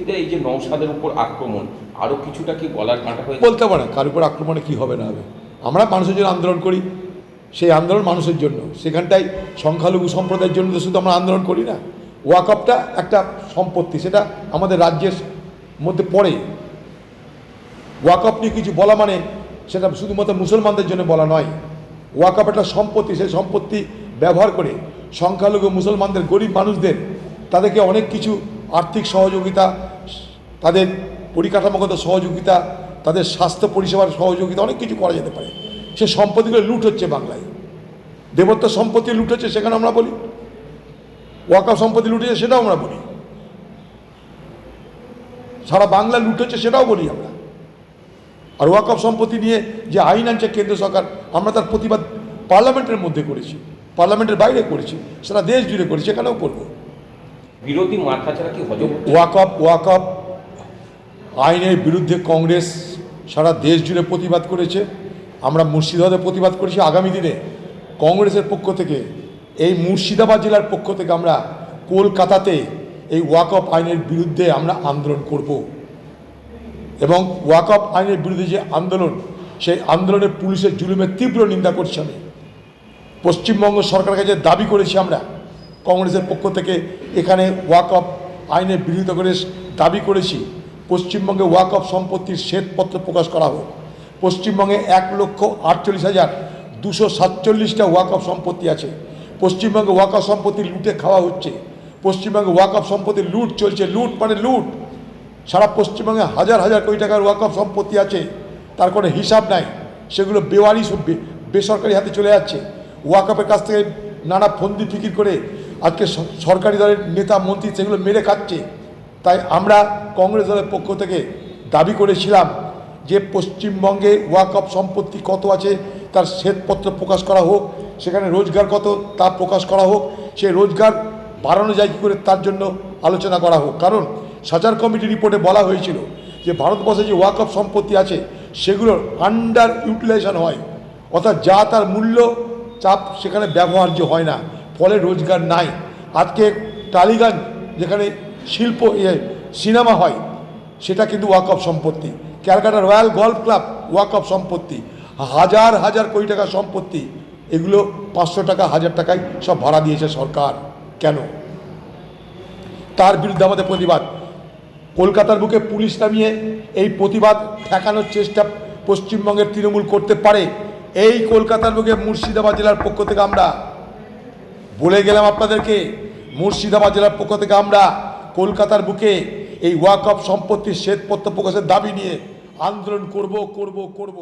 পরিস্থিতিতে এই যে নৌসাদের উপর আক্রমণ, আরও কিছুটা কি গলার কাঁটা হয়ে বলতে পারে, কার উপর আক্রমণে কী হবে না হবে। আমরা মানুষের জন্য আন্দোলন করি, সেই আন্দোলন মানুষের জন্য। সেখানটাই সংখ্যালঘু সম্প্রদায়ের জন্য শুধু আমরা আন্দোলন করি না। ওয়াকআপটা একটা সম্পত্তি, সেটা আমাদের রাজ্যের মধ্যে পড়ে। ওয়াকআপ নিয়ে কিছু বলা মানে সেটা শুধুমাত্র মুসলমানদের জন্য বলা নয়। ওয়াকআপ একটা সম্পত্তি, সেই সম্পত্তি ব্যবহার করে সংখ্যালঘু মুসলমানদের, গরিব মানুষদের, তাদেরকে অনেক কিছু আর্থিক সহযোগিতা তাদের পরিকাঠামোগত সহযোগিতা তাদের স্বাস্থ্য পরিষেবার সহযোগিতা অনেক কিছু করা যেতে পারে। সে সম্পত্তিগুলো লুট হচ্ছে বাংলায়। দেবত্ব সম্পত্তি লুট হচ্ছে সেখানে আমরা বলি। ওয়াকআপ সম্পত্তি লুট হচ্ছে সেটাও আমরা বলি। সারা বাংলা লুট হচ্ছে সেটাও বলি আমরা। আর ওয়াকফ সম্পত্তি নিয়ে যে আইন আনছে কেন্দ্র সরকার আমরা তার প্রতিবাদ পার্লামেন্টের মধ্যে করেছি পার্লামেন্টের বাইরে করেছি সারা দেশ জুড়ে করেছি এখানেও করব। বিরোধী মাথা ছাড়া কি? ওয়াকফ ওয়াকফ আইনের বিরুদ্ধে কংগ্রেস সারা দেশ জুড়ে প্রতিবাদ করেছে। আমরা মুর্শিদাবাদে প্রতিবাদ করেছি। আগামী দিনে কংগ্রেসের পক্ষ থেকে, এই মুর্শিদাবাদ জেলার পক্ষ থেকে আমরা কলকাতাতে এই ওয়াকফ আইনের বিরুদ্ধে আমরা আন্দোলন করব। এবং ওয়াকফ আইনের বিরুদ্ধে যে আন্দোলন, সেই আন্দোলনের পুলিশের জুলুমের তীব্র নিন্দা করছি আমি। পশ্চিমবঙ্গ সরকারের কাছে দাবি করেছি আমরা, কংগ্রেসের পক্ষ থেকে এখানে ওয়াকফ আইনের বিরোধিতা করে দাবি করেছি। পশ্চিমবঙ্গে ওয়াকফ সম্পত্তির শ্বেতপত্র প্রকাশ করা হোক। পশ্চিমবঙ্গে এক লক্ষ আটচল্লিশ হাজার দুশো সাতচল্লিশটা ওয়াকফ সম্পত্তি আছে। পশ্চিমবঙ্গে ওয়াকফ সম্পত্তি লুটে খাওয়া হচ্ছে। পশ্চিমবঙ্গে ওয়াকফ সম্পত্তির লুট চলছে। লুট মানে লুট। সারা পশ্চিমবঙ্গে হাজার হাজার কোটি টাকার ওয়াকফ সম্পত্তি আছে। তার কোনো হিসাব নাই। সেগুলো বেওয়ারি বেসরকারি হাতে চলে যাচ্ছে। ওয়াকফের কাছ থেকে নানা ফন্দি ফিকির করে আজকে সরকারি দলের নেতা, মন্ত্রী সেগুলো মেরে খাচ্ছে। তাই আমরা কংগ্রেস দলের পক্ষ থেকে দাবি করেছিলাম যে পশ্চিমবঙ্গে ওয়াকফ সম্পত্তি কত আছে, তার শ্বেতপত্র প্রকাশ করা হোক, সেখানে রোজগার কত তা প্রকাশ করা হোক, সে রোজগার বাড়ানো যায় করে তার জন্য আলোচনা করা হোক। কারণ সাচার কমিটি রিপোর্টে বলা হয়েছিল যে ভারতবর্ষে যে ওয়াকফ সম্পত্তি আছে, সেগুলোর আন্ডার ইউটিলাইজেশন হয়, অর্থাৎ যা তার মূল্য চাপ সেখানে ব্যবহার্য হয় না, ফলে রোজগার নাই। আজকে টালিগঞ্জ যেখানে শিল্প ইয়ে, সিনেমা হয় সেটা কিন্তু ওয়াকফ সম্পত্তি। ক্যালকাটা রয়্যাল গল্ফ ক্লাব ওয়াকফ সম্পত্তি। হাজার হাজার কোটি টাকার সম্পত্তি এগুলো পাঁচশো টাকা হাজার টাকায় সব ভাড়া দিয়েছে সরকার। কেন? তার বিরুদ্ধে আমাদের প্রতিবাদ। কলকাতার বুকে পুলিশ নামিয়ে এই প্রতিবাদ ঠেকানোর চেষ্টা পশ্চিমবঙ্গের তৃণমূল করতে পারে এই কলকাতার বুকে মুর্শিদাবাদ জেলার পক্ষ থেকে আমরা। বলে গেলাম আপনাদেরকে মুর্শিদাবাদ জেলার পক্ষ থেকে আমরা কলকাতার বুকে এই ওয়াকফ সম্পত্তির শ্বেতপত্র প্রকাশের দাবি নিয়ে আন্দোলন করব করব করব।